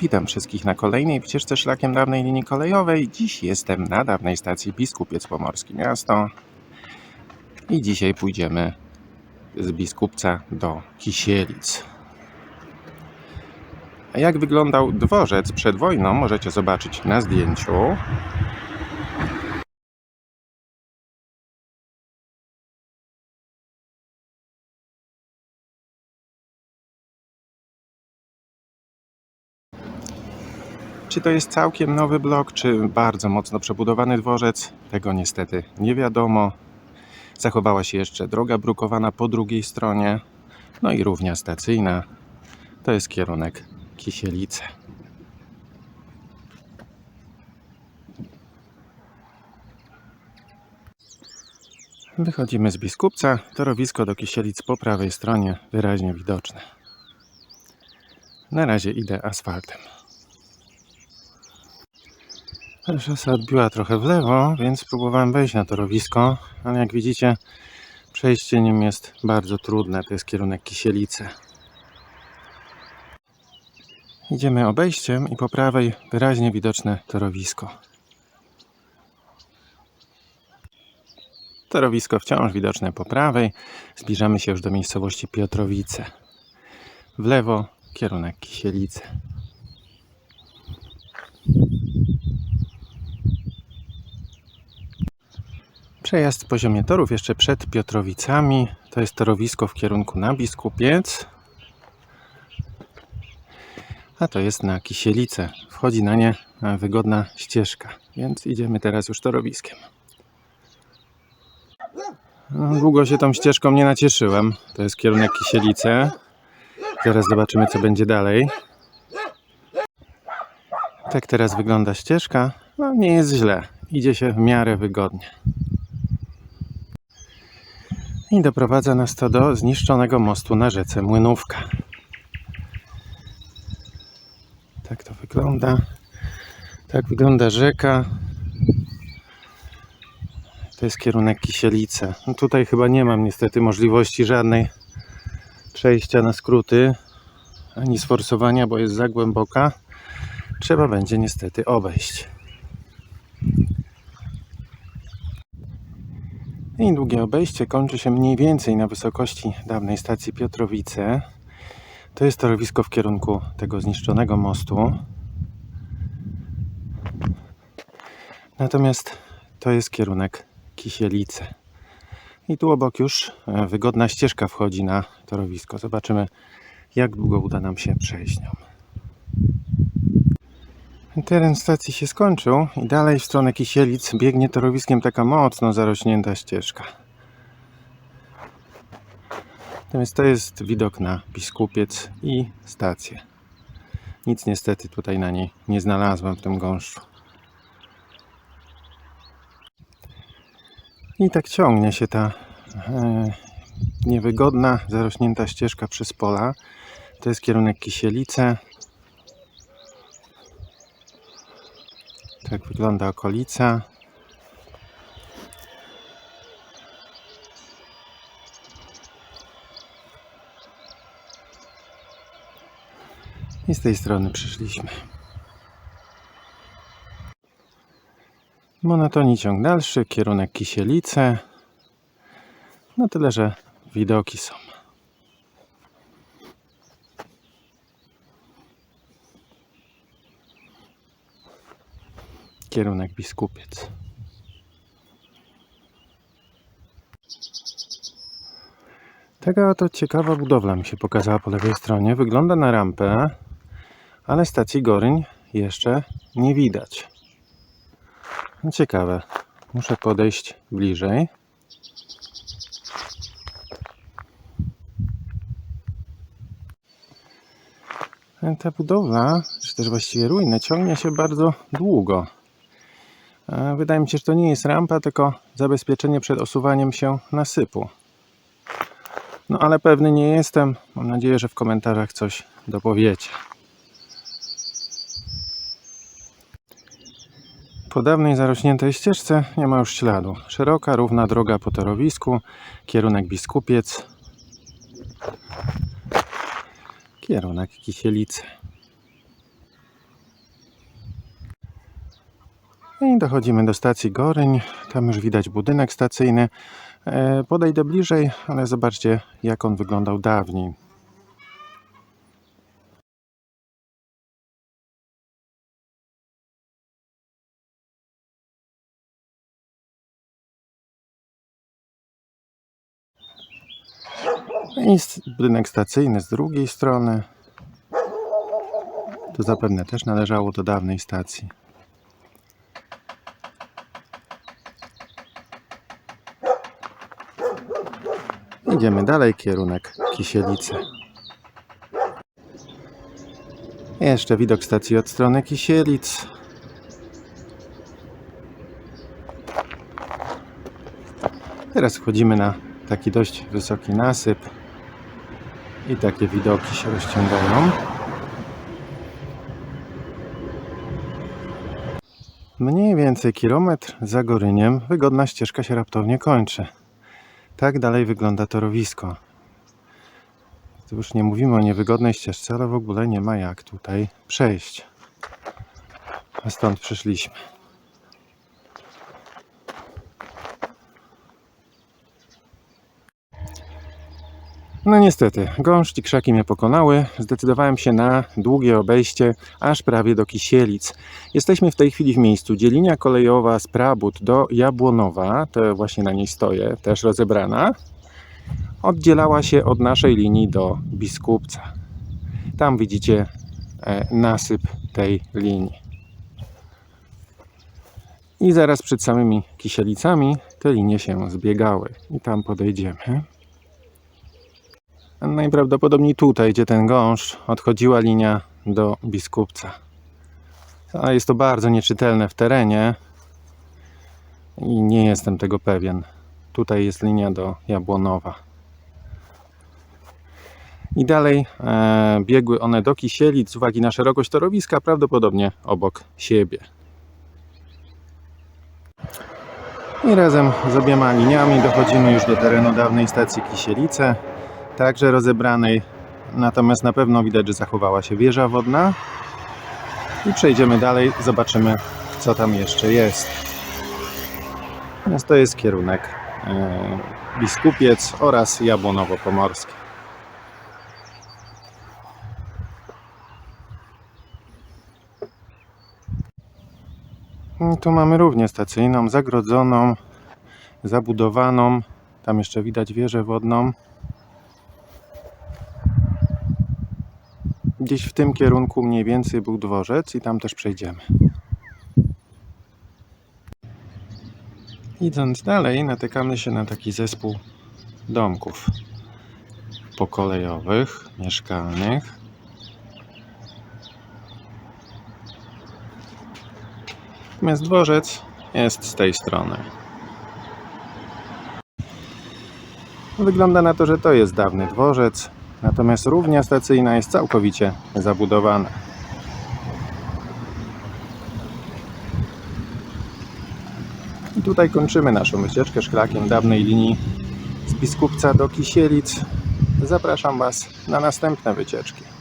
Witam wszystkich na kolejnej wycieczce szlakiem dawnej linii kolejowej. Dziś jestem na dawnej stacji Biskupiec Pomorski Miasto. I dzisiaj pójdziemy z Biskupca do Kisielic. A jak wyglądał dworzec przed wojną, możecie zobaczyć na zdjęciu. Czy to jest całkiem nowy blok, czy bardzo mocno przebudowany dworzec? Tego niestety nie wiadomo. Zachowała się jeszcze droga brukowana po drugiej stronie, no i równia stacyjna. To jest kierunek Kisielice. Wychodzimy z Biskupca, torowisko do Kisielic po prawej stronie wyraźnie widoczne. Na razie idę asfaltem. Szosa odbiła trochę w lewo, więc próbowałem wejść na torowisko, ale jak widzicie, przejście nim jest bardzo trudne. To jest kierunek Kisielice. Idziemy obejściem i po prawej wyraźnie widoczne torowisko. Torowisko wciąż widoczne po prawej. Zbliżamy się już do miejscowości Piotrowice. W lewo kierunek Kisielice. Przejazd w poziomie torów jeszcze przed Piotrowicami. To jest torowisko w kierunku na Biskupiec. A to jest na Kisielice. Wchodzi na nie wygodna ścieżka, więc idziemy teraz już torowiskiem. No, długo się tą ścieżką nie nacieszyłem. To jest kierunek Kisielice. Zaraz zobaczymy, co będzie dalej. Tak teraz wygląda ścieżka. No, nie jest źle. Idzie się w miarę wygodnie. I doprowadza nas to do zniszczonego mostu na rzece Młynówka. Tak to wygląda. Tak wygląda rzeka. To jest kierunek Kisielice. No tutaj chyba nie mam niestety możliwości żadnej przejścia na skróty, ani sforsowania, bo jest za głęboka. Trzeba będzie niestety obejść. I długie obejście kończy się mniej więcej na wysokości dawnej stacji Piotrowice. To jest torowisko w kierunku tego zniszczonego mostu. Natomiast to jest kierunek Kisielice. I tu obok już e, wygodna ścieżka wchodzi na torowisko. Zobaczymy, jak długo uda nam się przejść nią. Teren stacji się skończył i dalej w stronę Kisielic biegnie torowiskiem taka mocno zarośnięta ścieżka. Natomiast to jest widok na Biskupiec i stację. Nic niestety tutaj na niej nie znalazłem w tym gąszczu. I tak ciągnie się ta e, niewygodna, zarośnięta ścieżka przez pola. To jest kierunek Kisielice. Tak wygląda okolica. I z tej strony przyszliśmy. Monotonii ciąg dalszy, kierunek Kisielice. No tyle, że widoki są. Kierunek Biskupiec. Taka oto ciekawa budowla mi się pokazała po lewej stronie. Wygląda na rampę, ale stacji Goryń jeszcze nie widać. No ciekawe. Muszę podejść bliżej. Ta budowla, czy też właściwie ruiny, ciągnie się bardzo długo. Wydaje mi się, że to nie jest rampa, tylko zabezpieczenie przed osuwaniem się nasypu. No ale pewny nie jestem. Mam nadzieję, że w komentarzach coś dopowiecie. Po dawnej zarośniętej ścieżce nie ma już śladu. Szeroka, równa droga po torowisku, kierunek Biskupiec, kierunek Kisielice. I dochodzimy do stacji Goryń. Tam już widać budynek stacyjny. E, Podejdę bliżej, ale zobaczcie, jak on wyglądał dawniej. S- budynek stacyjny z drugiej strony. To zapewne też należało do dawnej stacji. Idziemy dalej, kierunek Kisielice. Jeszcze widok stacji od strony Kisielic. Teraz wchodzimy na taki dość wysoki nasyp i takie widoki się rozciągają. Mniej więcej kilometr za Goryniem wygodna ścieżka się raptownie kończy. Tak dalej wygląda torowisko. Tu już nie mówimy o niewygodnej ścieżce, ale w ogóle nie ma jak tutaj przejść. A stąd przyszliśmy. No niestety, gąszcz i krzaki mnie pokonały. Zdecydowałem się na długie obejście, aż prawie do Kisielic. Jesteśmy w tej chwili w miejscu, gdzie linia kolejowa z Prabut do Jabłonowa, to właśnie na niej stoję, też rozebrana, oddzielała się od naszej linii do Biskupca. Tam widzicie e, nasyp tej linii. I zaraz przed samymi Kisielicami te linie się zbiegały. I tam podejdziemy. Najprawdopodobniej tutaj, gdzie ten gąszcz, odchodziła linia do Biskupca. A jest to bardzo nieczytelne w terenie i nie jestem tego pewien. Tutaj jest linia do Jabłonowa. I dalej e, biegły one do Kisielic z uwagi na szerokość torowiska, prawdopodobnie obok siebie. I razem z obiema liniami dochodzimy już do terenu dawnej stacji Kisielice, także rozebranej, natomiast na pewno widać, że zachowała się wieża wodna. I przejdziemy dalej, zobaczymy, co tam jeszcze jest. Więc to jest kierunek e, Biskupiec oraz Jabłonowo-Pomorskie. I tu mamy również stacyjną, zagrodzoną, zabudowaną. Tam jeszcze widać wieżę wodną. Gdzieś w tym kierunku mniej więcej był dworzec i tam też przejdziemy. Idąc dalej, natykamy się na taki zespół domków pokolejowych, mieszkalnych. Natomiast dworzec jest z tej strony. Wygląda na to, że to jest dawny dworzec, natomiast równia stacyjna jest całkowicie zabudowana. I tutaj kończymy naszą wycieczkę szlakiem dawnej linii z Biskupca do Kisielic. Zapraszam Was na następne wycieczki.